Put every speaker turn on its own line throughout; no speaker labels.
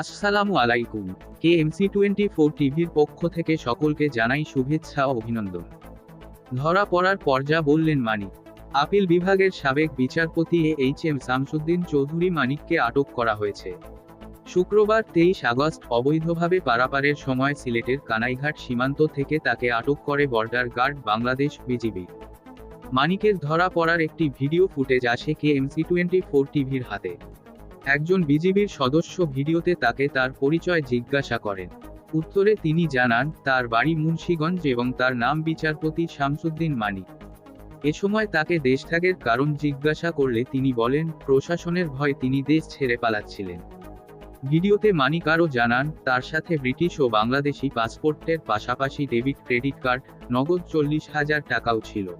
আসসালামু আলাইকুম কে MC twenty four টিভির পক্ষ থেকে সকলকে জানাই শুভেচ্ছা ও অভিনন্দন। ধরা পড়ার পর যা বললেন মানিক, আপিল বিভাগের সাবেক বিচারপতি A H M Shamsuddin Chowdhury মানিককে আটক করা হয়েছে। শুক্রবার তেইশ আগস্ট অবৈধভাবে পারাপারের সময় সিলেটের কানাইঘাট সীমান্ত থেকে তাকে আটক করে বর্ডার গার্ড বাংলাদেশ বিজিবি। মানিকের ধরা পড়ার একটি ভিডিও ফুটেজ আসে কে এমসি টোয়েন্টি ফোর টিভির হাতে। একজন বিজিবির সদস্য ভিডিওতে তাকে তার পরিচয় জিজ্ঞাসা করেন। উত্তরে তিনি জানান, তার বাড়ি মুন্সীগঞ্জ এবং তার নাম বিচারপতি শামসুদ্দিন মানিক। এ সময় তাকে দেশত্যাগের কারণ জিজ্ঞাসা করলে তিনি বলেন, প্রশাসনের ভয় তিনি দেশ ছেড়ে পালাচ্ছিলেন। ভিডিওতে মানিক আরও জানান, তার সাথে ব্রিটিশ ও বাংলাদেশি পাসপোর্টের পাশাপাশি ডেবিট ক্রেডিট কার্ড, নগদ চল্লিশ হাজার টাকাও ছিল।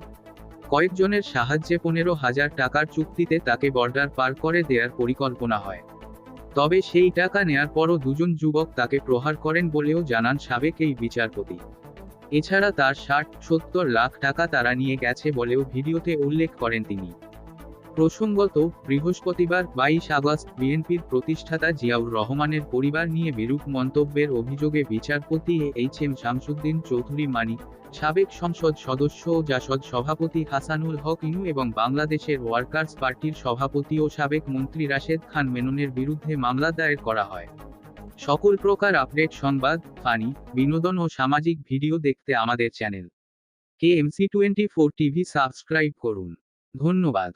কয়েকজনের সাহায্যে পনেরো হাজার টাকার চুক্তিতে তাকে বর্ডার পার করে দেওয়ার পরিকল্পনা হয়। তবে সেই টাকা নেয়ার পরও দুজন যুবক তাকে প্রহার করেন বলেও জানান সাবেক এই বিচারপতি। এছাড়া তার ষাট, সত্তর লাখ টাকা তারা নিয়ে গেছে বলেও ভিডিওতে উল্লেখ করেন তিনি। প্রসঙ্গত, বৃহস্পতিবার বাইশ আগস্ট বিএনপির প্রতিষ্ঠাতা জিয়াউর রহমানের পরিবার নিয়ে বিরূপ মন্তব্যের অভিযোগে বিচারপতি এইচ এম শামসুদ্দিন চৌধুরী মানিক সাবেক সংসদ সদস্য ও জাসদ সভাপতি হাসানুল হক ইনু এবং বাংলাদেশের ওয়ার্কার্স পার্টির সভাপতি ও সাবেক মন্ত্রী রাশেদ খান মেননের বিরুদ্ধে মামলা দায়ের করা হয়। সকল প্রকার আপডেট সংবাদ, ফানি, বিনোদন ও সামাজিক ভিডিও দেখতে আমাদের চ্যানেল কে MC twenty four TV subscribe করুন। ধন্যবাদ।